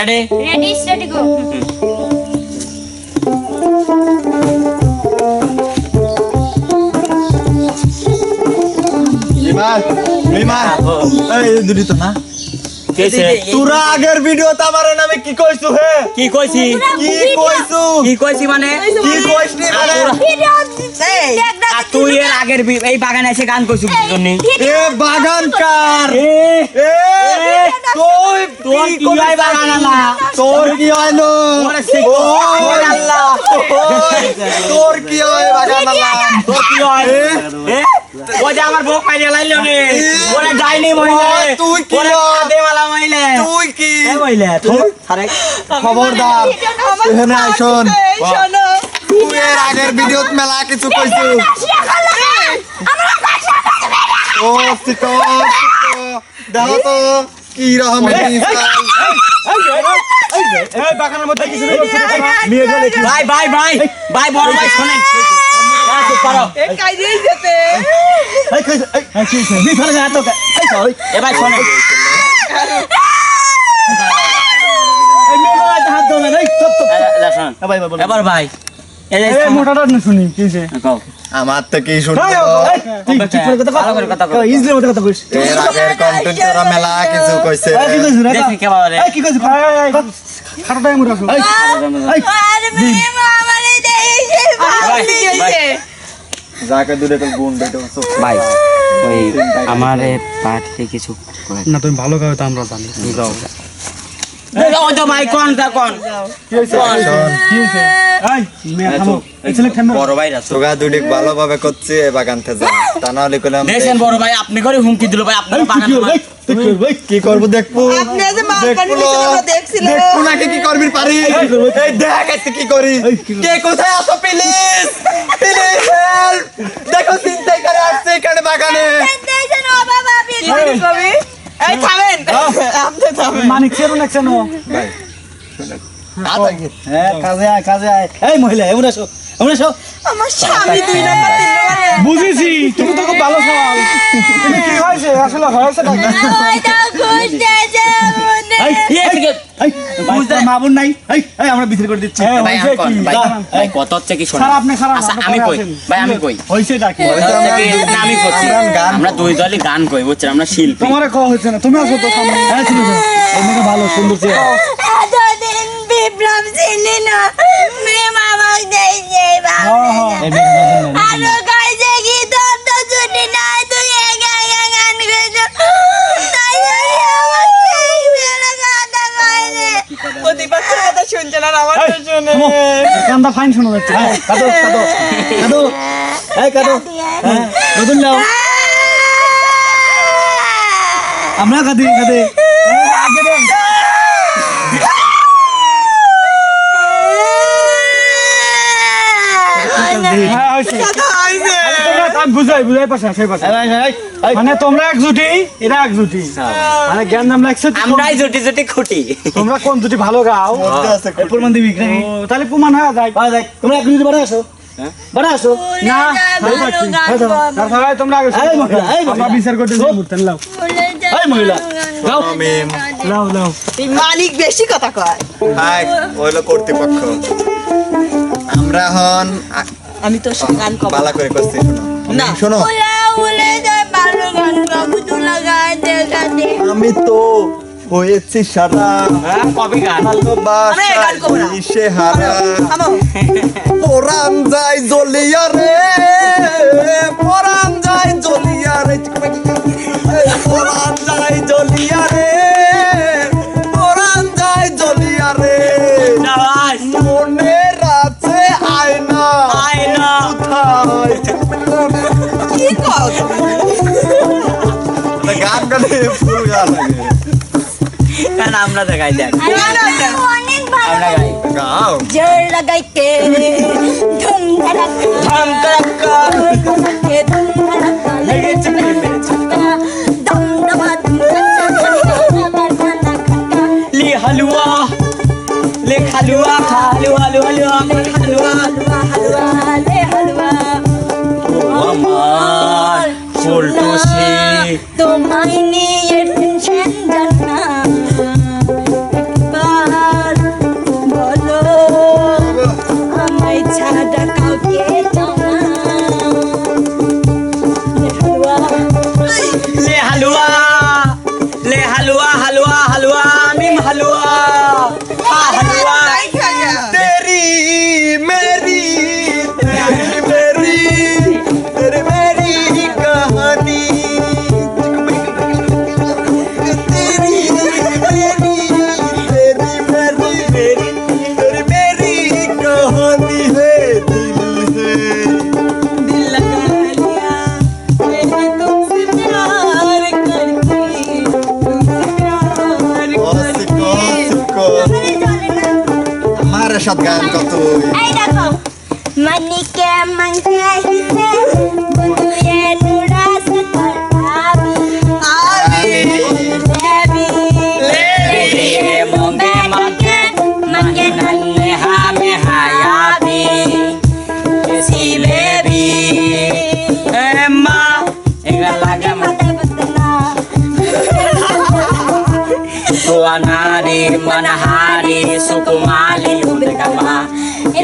Ready? Ready, steady, go. Lima, lima. Eh, duduk tengah. তোরা আগের video আমার নামে কি কইছু হে? কি কইছি? কি কইছু? কি কইছি মানে? কি কইছনি মানে? না আর তুই এর আগের এই বাগানে এসে গান কইছু এ বাগান কার? এ তুই কি হয় বাগান আলা তোর কি হয় ওরে শিখো। ওই আল্লাহ ওই, তোর কি হয় বাগান আল্লাহ তোর কি হয় এ ও বউ লাইলো নে ওরে ডাইনি মহিলা তুই কি হয়? কাদেওয়ালা তুই কি এ মহিলা তুই আরে খবরদার এখানে আইসন শোনো তুই এর আগের ভিডিওত মেলা কিছু কইছু ও সিটো সিটো দেখো তো কি ইনসাল এই বাগানের মধ্যে কিছু ভাই ভাই ভাই ভাই বড় ভাই শোনেন না, চুপ করো এ ভাই শোনেন এ, এ, শোনেন। এবার ভাই মোটাটা শুনি কি আমার তো কি শুনব? মেলা কিছু কইছে। কি কইছ রে? দেখি ভাই, ভাই, যাকে দূরে তো গুণ বেটো ভাই ওই আমার পার্টিতে কিছু না তুমি ভালো গাও তো আমরা জানি। ভালোভাবে করছি বাগান থেকে তা না হলে কইলাম বড় ভাই আপনি করে হুমকি দিল ভাই আপনার কি করব দেখব দেখব দেখব নাকি কি করবি পারি দেখ এতে কি করি কে কোথায় আসো প্লিজ প্লিজ হেল্প দেখো চিন্তাই করে আসছে এখানে বাগানে দেইছে না বাবা বিল কবি এই থামেন মানিক ছেড়ো না কেন হ্যাঁ কাজে আয় কাজে আয়। এই মহিলা এমন আসো এমন আসো আমার স্বামী দুই নাম্বার বুঝেছি তুমি তো খুব ভালো সওয়াল। কি হয়েছে? আসলে হয়েছে মা বোন নাই। এই এই আমরা বিক্রি করে দিচ্ছি। ভাই কি? ভাই দাঁড়ান। কত হচ্ছে কি স্যার আপনি খারাপ আচ্ছা আমি কই? ভাই আমি কই? হয়েছে ডাকি কি আমি করছি? আমরা দুই দলই গান কই বুঝছেন? আমরা শিল্পী। তোমারে কওয়া হয়েছে না। তুমি আসো তো সামনে। হ্যাঁ ঠিক আছে। ভালো সুন্দর চেহারা। এতদিন বিপ্লব চিনি না। মেয়ে মামাক দিয়েছে হ্যাঁ হ্যাঁ। আরও কথা শুনছে না আমার তো শুনে কান্দা ফাইন শোনা যাচ্ছে। হ্যাঁ কাদো কাদো কাদো এই কাদো হ্যাঁ নতুন নাও। আমরা কাঁদি কাঁদে। আগে দেন হ্যাঁ হয়েছে। আমি বুঝাই বুঝাই পাশে সেই পাশে। মানে তোমরা এক জুটি এরা এক জুটি মানে জ্ঞান নাম লাগছে আমরাই জুটি জুটি খুঁটি। তোমরা কোন জুটি ভালো গাও? এই প্রমাণ দিবি তাহলে প্রমাণ হয়ে যায়। তোমরা এক জুটি বাড়া আসো। আসো। না আমরা বিচার করতে লাও এই মহিলা। লাও লাও লাও মালিক বেশি কথা কয়। হাই কর্তৃপক্ষ। আমরা হন আমি তো গান কব। বালা করে করছি শোনো না। শোনো। ভালো আমি তো হয়েছি সারা। হ্যাঁ কবি গান। ভালোবাসা হারা। থামো যায় জ্বলিয়া রে ফুল গান লাগে কেন আমরা দেখাই দেখ। আমরা গাই গাও। জোর লাগাইতে ধুম ধড়াকা থাম করক্কা ধুম ধড়াকা লেগেছে। حلوى حلوى ميم حلوى আমার গান কত এই দেখো মানিকে মাংসে বন্ধুরে নুড়া সকল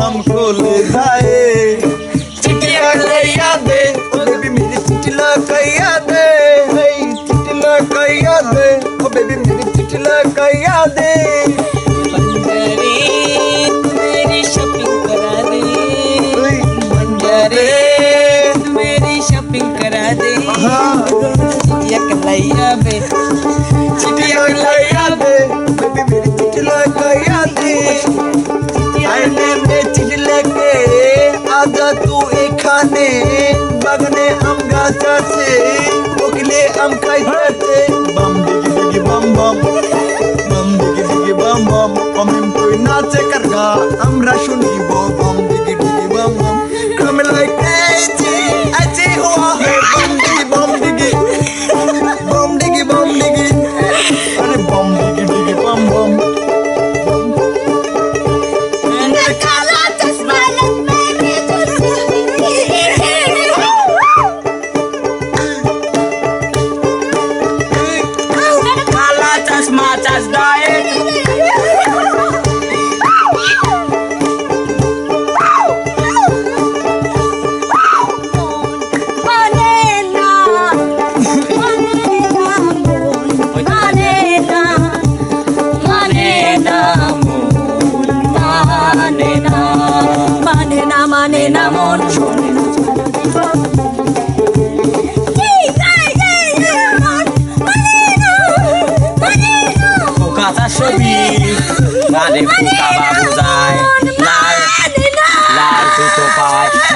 हमको ले जाए चिटिया कैया दे ओ बेबी मेरी चिटिला कैया दे আমরা শুনিব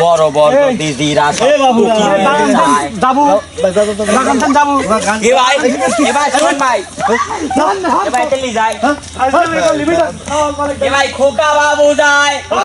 বড় বড় দিদিরা ভাই খোকা বাবু যায়